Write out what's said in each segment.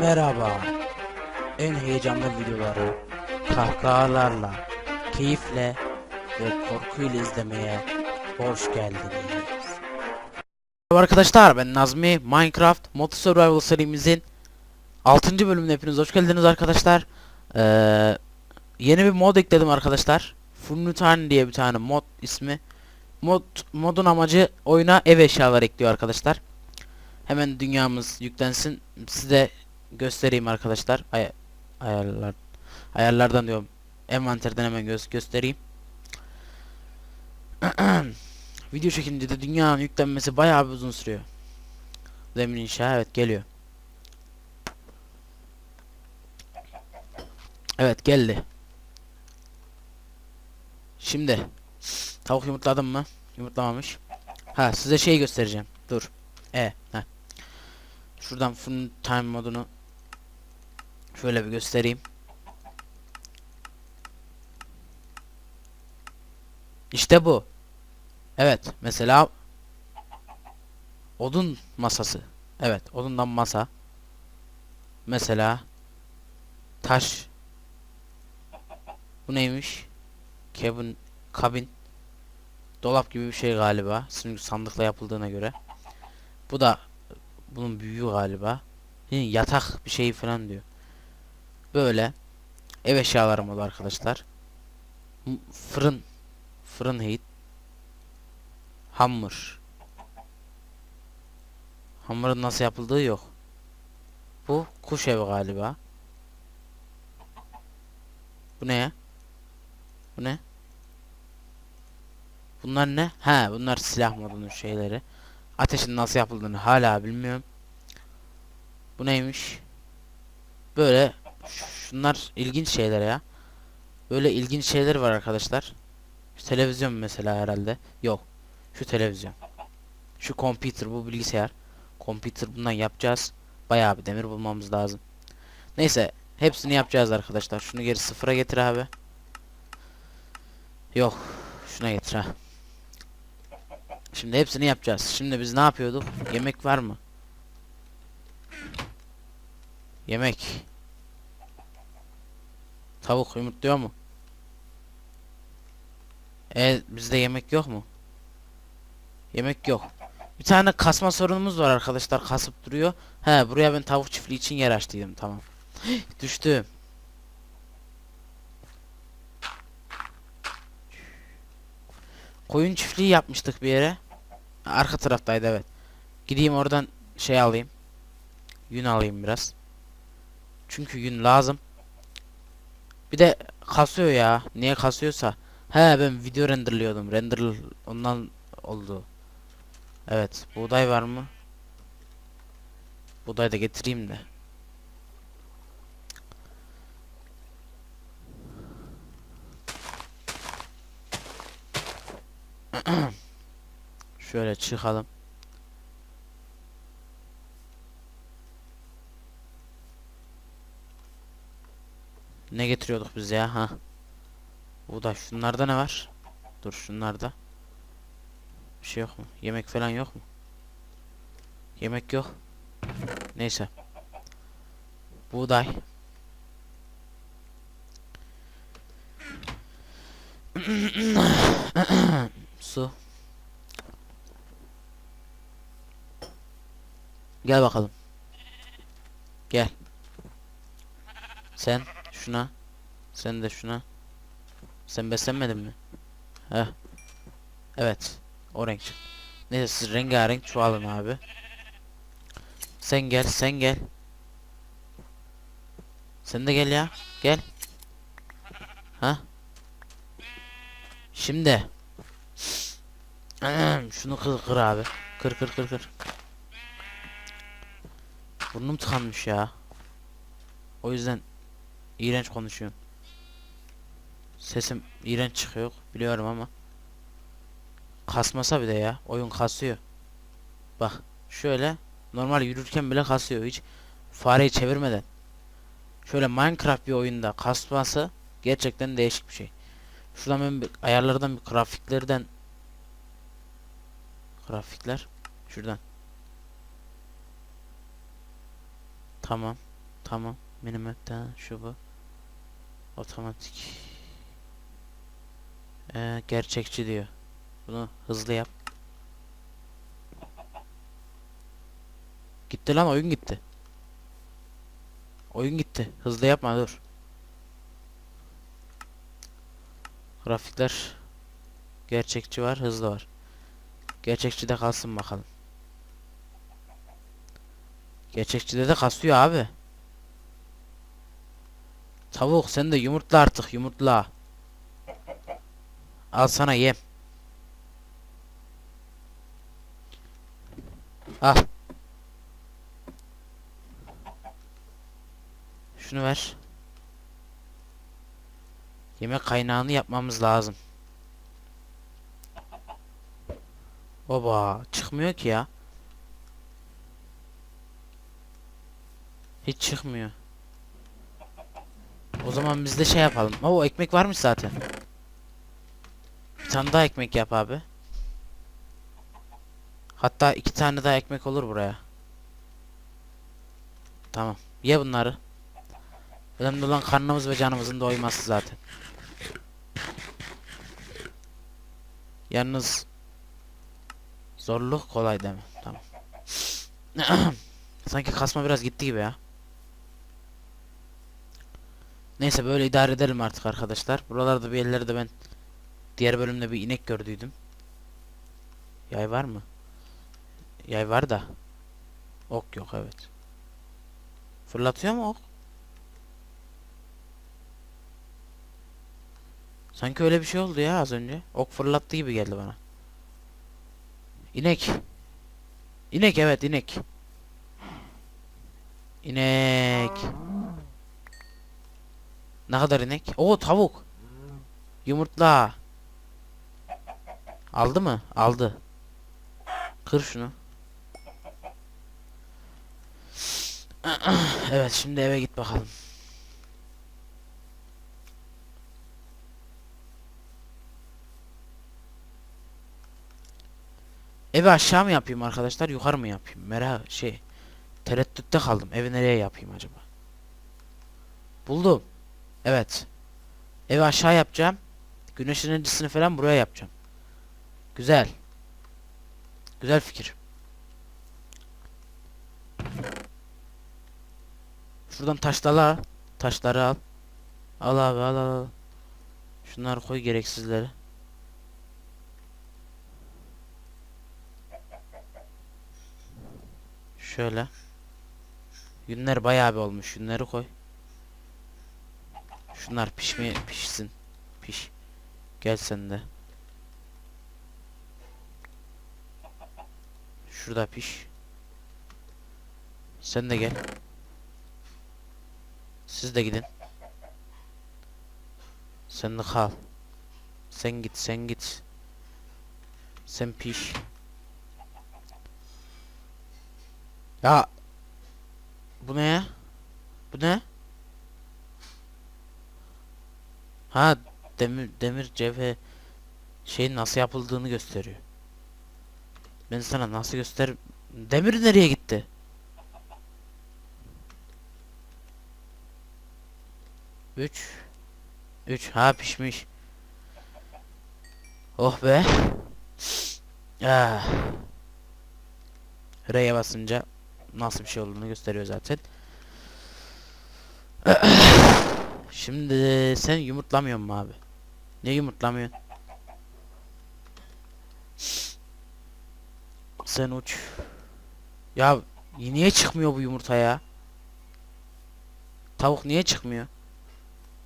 Merhaba. En heyecanlı videoları kahkahalarla, keyifle ve korkuyla izlemeye hoş geldiniz. Merhaba arkadaşlar ben Nazmi Minecraft Mod Survival serimizin 6. bölümüne hepiniz hoş geldiniz arkadaşlar. Ee, yeni bir mod ekledim arkadaşlar. Furniturn diye bir tane mod ismi. Mod modun amacı oyuna ev eşyaları ekliyor arkadaşlar. Hemen dünyamız yüklensin. Size göstereyim arkadaşlar. Ay ayarlar ayarlardan diyorum. Envanterden hemen gö göstereyim. Video çekince de dünyanın yüklenmesi bayağı bir uzun sürüyor. Zemin inşa evet geliyor. Evet geldi. Şimdi tavuk yumurtladım mı? Yumurtlamamış. Ha size şey göstereceğim. Dur. E. Heh. Şuradan full time modunu şöyle bir göstereyim. İşte bu. Evet, mesela odun masası. Evet, odundan masa. Mesela taş. Bu neymiş? Cabin, kabin. Dolap gibi bir şey galiba. Çünkü sandıkla yapıldığına göre. Bu da bunun büyüğü galiba. Yatak bir şey falan diyor. Böyle ev eşyalarım oldu arkadaşlar. Fırın fırın heat hamur. Hamurun nasıl yapıldığı yok. Bu kuş evi galiba. Bu ne? Bu ne? Bunlar ne? He, bunlar silah modunun şeyleri. Ateşin nasıl yapıldığını hala bilmiyorum. Bu neymiş? Böyle şunlar ilginç şeyler ya. Böyle ilginç şeyler var arkadaşlar. Şu televizyon mesela herhalde. Yok. Şu televizyon. Şu computer bu bilgisayar. Computer bundan yapacağız. Bayağı bir demir bulmamız lazım. Neyse. Hepsini yapacağız arkadaşlar. Şunu geri sıfıra getir abi. Yok. Şuna getir ha. Şimdi hepsini yapacağız. Şimdi biz ne yapıyorduk? Yemek var mı? Yemek. Tavuk yumurtluyor mu? E bizde yemek yok mu? Yemek yok. Bir tane kasma sorunumuz var arkadaşlar. Kasıp duruyor. He buraya ben tavuk çiftliği için yer açtıydım. Tamam. Düştü. Koyun çiftliği yapmıştık bir yere. Arka taraftaydı evet. Gideyim oradan şey alayım. Yün alayım biraz. Çünkü yün lazım. Bir de kasıyor ya. Niye kasıyorsa. He ben video renderliyordum. Render ondan oldu. Evet. Buğday var mı? Buğday da getireyim de. Şöyle çıkalım. Ne getiriyorduk biz ya? Ha. Buğday. Şunlarda ne var? Dur şunlarda. Bir şey yok mu? Yemek falan yok mu? Yemek yok. Neyse. Buğday. Su. Gel bakalım. Gel. Sen şuna. Sen de şuna. Sen beslenmedin mi? Heh. Evet. O renk. Neyse siz rengarenk çoğalın abi. Sen gel, sen gel. Sen de gel ya. Gel. Ha? Şimdi. Şunu kır kır abi. Kır kır kır kır. Burnum tıkanmış ya. O yüzden iğrenç konuşuyorum. Sesim iğrenç çıkıyor biliyorum ama kasmasa bir de ya oyun kasıyor. Bak şöyle normal yürürken bile kasıyor hiç fareyi çevirmeden. Şöyle Minecraft bir oyunda kasması gerçekten değişik bir şey. Şuradan ben bir ayarlardan bir grafiklerden grafikler şuradan. Tamam. Tamam. Minimap'ten şu bu. Otomatik. Ee, gerçekçi diyor. Bunu hızlı yap. Gitti lan oyun gitti. Oyun gitti. Hızlı yapma dur. Grafikler gerçekçi var, hızlı var. Gerçekçi de kalsın bakalım. Gerçekçide de kasıyor abi. Tavuk sen de yumurtla artık yumurtla. Al sana yem. Al. Şunu ver. Yemek kaynağını yapmamız lazım. Baba çıkmıyor ki ya. Hiç çıkmıyor. O zaman biz de şey yapalım. O ekmek varmış zaten. Bir tane daha ekmek yap abi. Hatta iki tane daha ekmek olur buraya. Tamam. Ye bunları. Önemli olan karnımız ve canımızın doyması zaten. Yalnız zorluk kolay deme. Tamam. Sanki kasma biraz gitti gibi ya. Neyse böyle idare edelim artık arkadaşlar. Buralarda bir yerlerde ben diğer bölümde bir inek gördüydüm. Yay var mı? Yay var da. Ok yok evet. Fırlatıyor mu ok? Sanki öyle bir şey oldu ya az önce. Ok fırlattı gibi geldi bana. İnek. İnek evet inek. İnek. Ne kadar inek? Oo tavuk. Yumurtla. Aldı mı? Aldı. Kır şunu. evet şimdi eve git bakalım. Evi aşağı mı yapayım arkadaşlar yukarı mı yapayım? Merak şey tereddütte kaldım. Evi nereye yapayım acaba? Buldum. Evet. Evi aşağı yapacağım. Güneş enerjisini falan buraya yapacağım. Güzel. Güzel fikir. Şuradan taşları. Taşları al. Al abi al al. al. Şunları koy gereksizleri. Şöyle. Günler bayağı bir olmuş. Günleri koy. Şunlar pişmeye pişsin. Piş. Gel sen de. Şurada piş. Sen de gel. Siz de gidin. Sen de kal. Sen git, sen git. Sen piş. Ya bu ne? Bu ne? Ha demir demir cevhe şeyin nasıl yapıldığını gösteriyor. Ben sana nasıl göster Demir nereye gitti? Üç. Üç. Ha pişmiş. Oh be. Ah. R'ye basınca nasıl bir şey olduğunu gösteriyor zaten. Şimdi sen yumurtlamıyor mu abi? Ne yumurtlamıyorsun? Sen uç. Ya niye çıkmıyor bu yumurta ya? Tavuk niye çıkmıyor?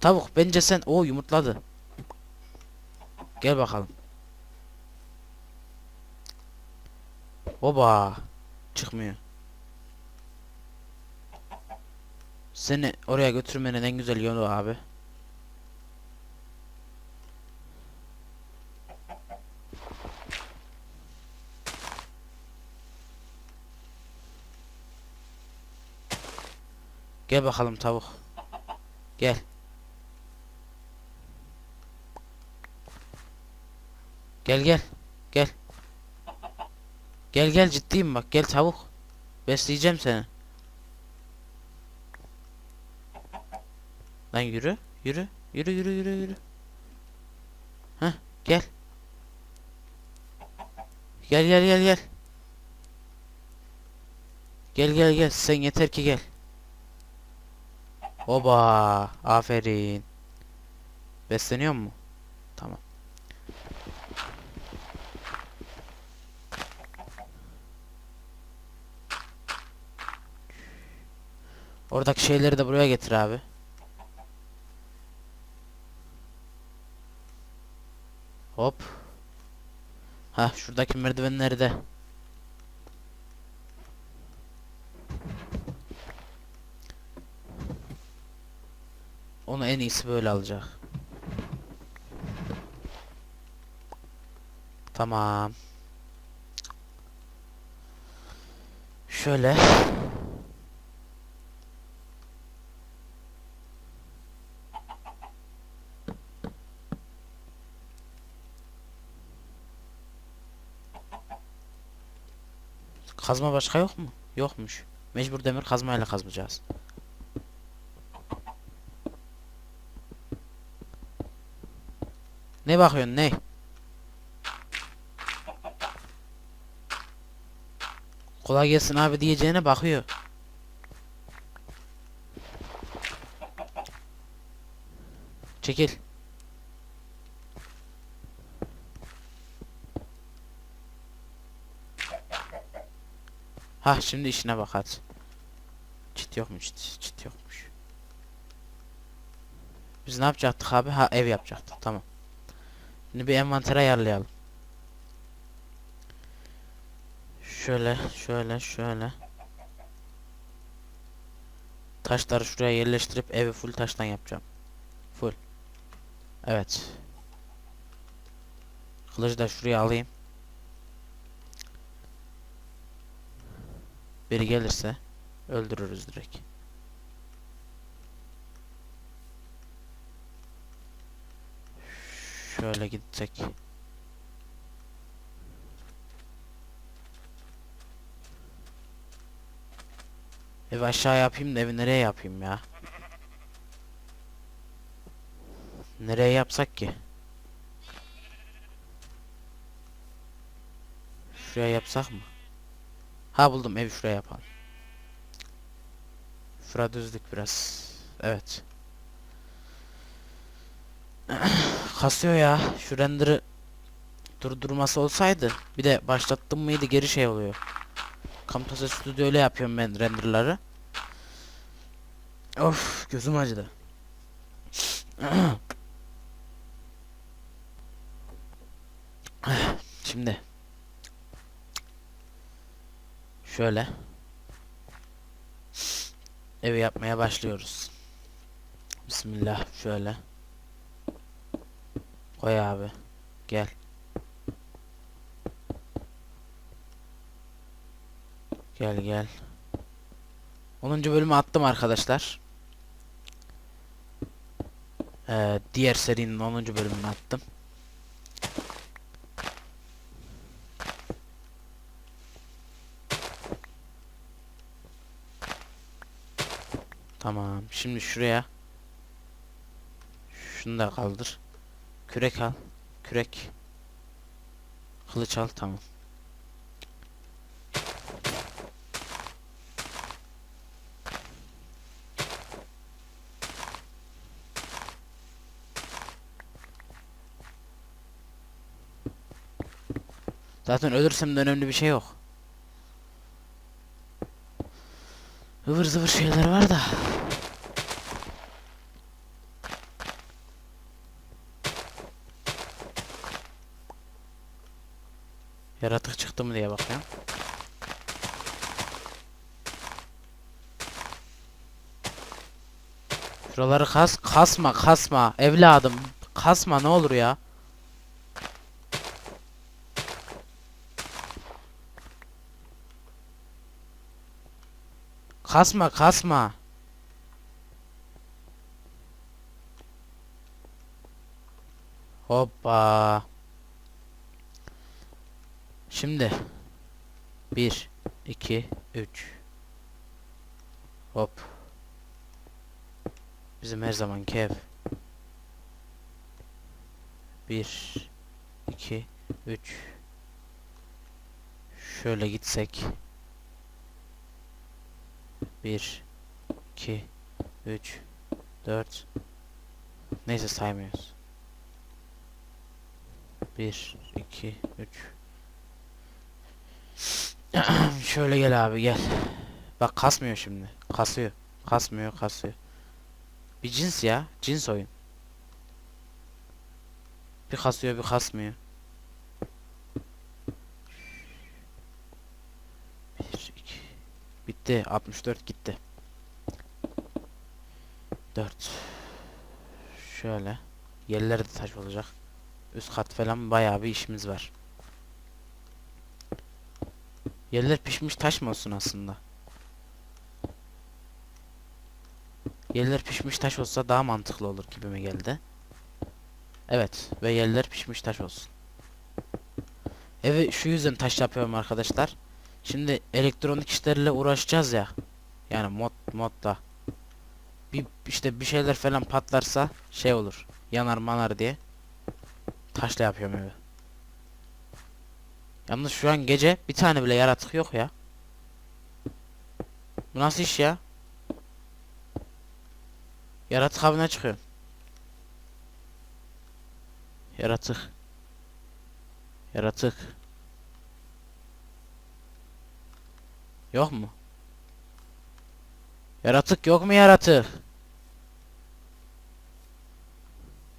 Tavuk bence sen o yumurtladı. Gel bakalım. Oba çıkmıyor. Seni oraya götürmenin en güzel yolu abi. Gel bakalım tavuk. Gel. Gel gel. Gel. Gel gel ciddiyim bak gel tavuk. Besleyeceğim seni. Lan yürü. Yürü. Yürü yürü yürü yürü. Heh gel. Gel gel gel gel. Gel gel gel. Sen yeter ki gel. Oba. Aferin. Besleniyor mu? Tamam. Oradaki şeyleri de buraya getir abi. Hop. Ha şuradaki merdivenleri de. Onu en iyisi böyle alacak. Tamam. Şöyle. Kazma başka yok mu? Yokmuş. Mecbur demir kazmayla kazmayacağız. Ne bakıyorsun ne? Kolay gelsin abi diyeceğine bakıyor. Çekil. Ha şimdi işine bak hadi. Çit yokmuş çit, çit yokmuş. Biz ne yapacaktık abi? Ha ev yapacaktık tamam. Şimdi bir envanter ayarlayalım. Şöyle şöyle şöyle. Taşları şuraya yerleştirip evi full taştan yapacağım. Full. Evet. Kılıcı da şuraya alayım. Biri gelirse öldürürüz direkt. Şöyle gitsek. Evi aşağı yapayım da evi nereye yapayım ya? Nereye yapsak ki? Şuraya yapsak mı? Ha buldum evi şuraya yapalım. Şura düzlük biraz. Evet. Kasıyor ya. Şu render'ı durdurması olsaydı. Bir de başlattım mıydı geri şey oluyor. Camtasia Studio öyle yapıyorum ben render'ları. Of gözüm acıdı. Şimdi şöyle evi yapmaya başlıyoruz. Bismillah şöyle. Koy abi. Gel. Gel gel. 10. bölümü attım arkadaşlar. Ee, diğer serinin 10. bölümünü attım. Tamam. Şimdi şuraya şunu da kaldır. Kürek al. Kürek. Kılıç al tamam. Zaten ölürsem de önemli bir şey yok. Ivır zıvır şeyler var da. Yaratık çıktı mı diye bakıyorum. Şuraları kas kasma kasma evladım kasma ne olur ya. Kasma kasma. Hoppa. Şimdi 1 2 3 Hop. Bizim her zamanki ev. 1 2 3 Şöyle gitsek 1 2 3 4 Neyse saymıyoruz. 1 2 3 Şöyle gel abi gel. Bak kasmıyor şimdi. Kasıyor. Kasmıyor, kasıyor. Bir cins ya. Cins oyun. Bir kasıyor, bir kasmıyor. Bir, iki. Bitti. 64 gitti. 4. Şöyle. Yerleri de taş olacak. Üst kat falan bayağı bir işimiz var. Yerler pişmiş taş mı olsun aslında? Yerler pişmiş taş olsa daha mantıklı olur gibime geldi. Evet ve yerler pişmiş taş olsun. Evi şu yüzden taş yapıyorum arkadaşlar. Şimdi elektronik işlerle uğraşacağız ya. Yani mod modda. Bir işte bir şeyler falan patlarsa şey olur. Yanar manar diye. Taşla yapıyorum evi. Yalnız şu an gece bir tane bile yaratık yok ya. Bu nasıl iş ya? Yaratık avına çıkıyor. Yaratık. Yaratık. Yok mu? Yaratık yok mu yaratık?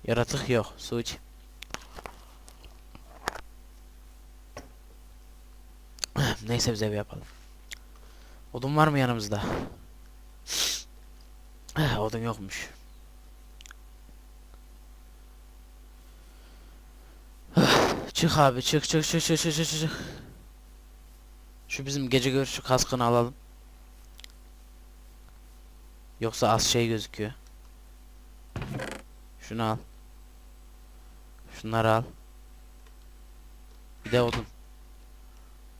Yaratık yok. Su iç. Neyse biz ev yapalım. Odun var mı yanımızda? Odun yokmuş. Çık abi çık çık çık çık çık çık çık. Şu bizim gece görüşü kaskını alalım. Yoksa az şey gözüküyor. Şunu al. Şunları al. Bir de odun.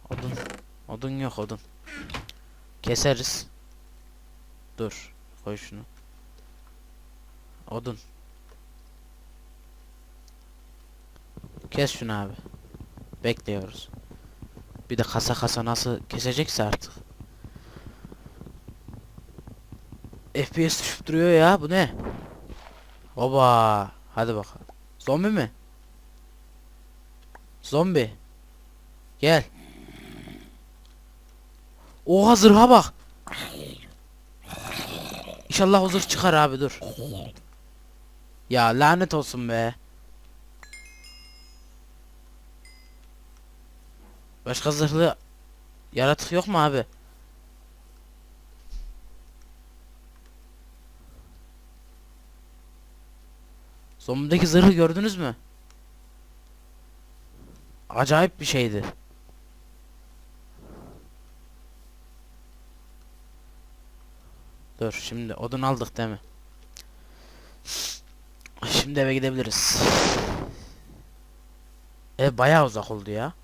Odun. Odun yok odun. Keseriz. Dur. Koy şunu. Odun. Kes şunu abi. Bekliyoruz. Bir de kasa kasa nasıl kesecekse artık. FPS düşüp duruyor ya bu ne? Oba. Hadi bakalım. Zombi mi? Zombi. Gel. Oha zırha bak. İnşallah o çıkar abi dur. Ya lanet olsun be. Başka zırhlı yaratık yok mu abi? Zombideki zırhı gördünüz mü? Acayip bir şeydi. Dur şimdi odun aldık değil mi? Şimdi eve gidebiliriz. Ev bayağı uzak oldu ya.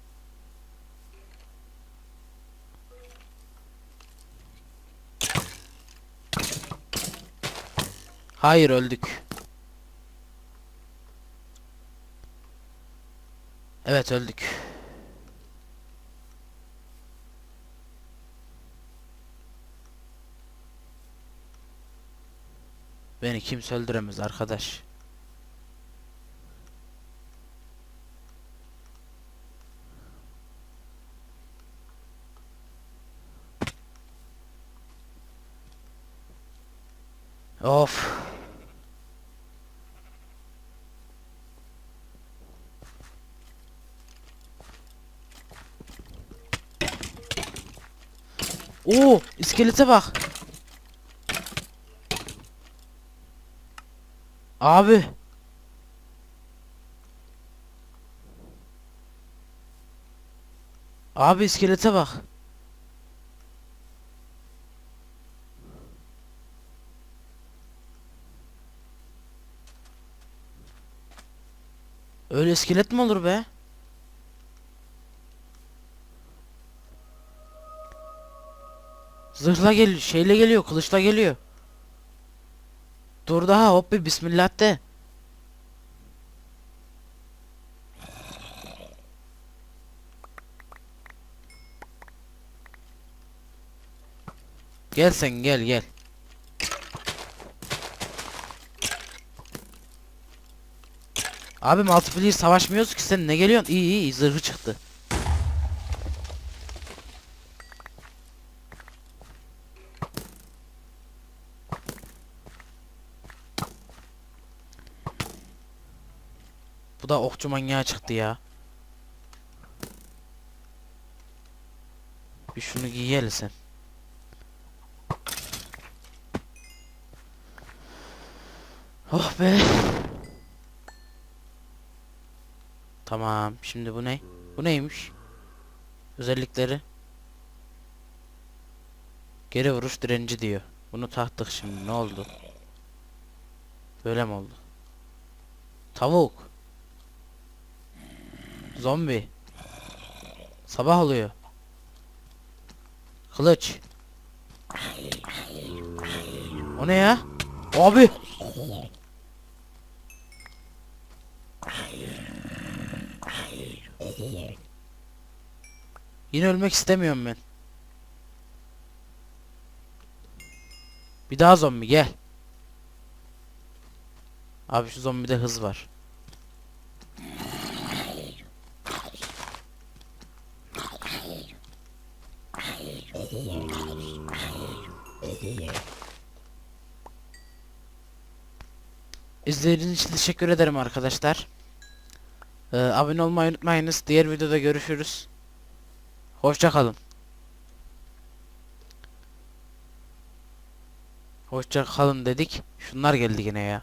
Hayır öldük. Evet öldük. Beni kimse öldüremez arkadaş. Of. Oo, iskelete bak. Abi. Abi iskelete bak. Öyle iskelet mi olur be? Zırhla gel şeyle geliyor, kılıçla geliyor. Dur daha hop bir bismillah de. Gel sen gel gel. Abi multiplayer savaşmıyoruz ki sen ne geliyorsun? İyi iyi zırhı çıktı. Da okçu manyağı çıktı ya. Bir şunu giyelim sen. Oh be. Tamam. Şimdi bu ne? Bu neymiş? Özellikleri. Geri vuruş direnci diyor. Bunu taktık şimdi. Ne oldu? Böyle mi oldu? Tavuk. Zombi. Sabah oluyor. Kılıç. O ne ya? Abi. Yine ölmek istemiyorum ben. Bir daha zombi gel. Abi şu zombide hız var. İzlediğiniz için teşekkür ederim arkadaşlar. Ee, abone olmayı unutmayınız. Diğer videoda görüşürüz. Hoşça kalın. Hoşça kalın dedik. Şunlar geldi yine ya.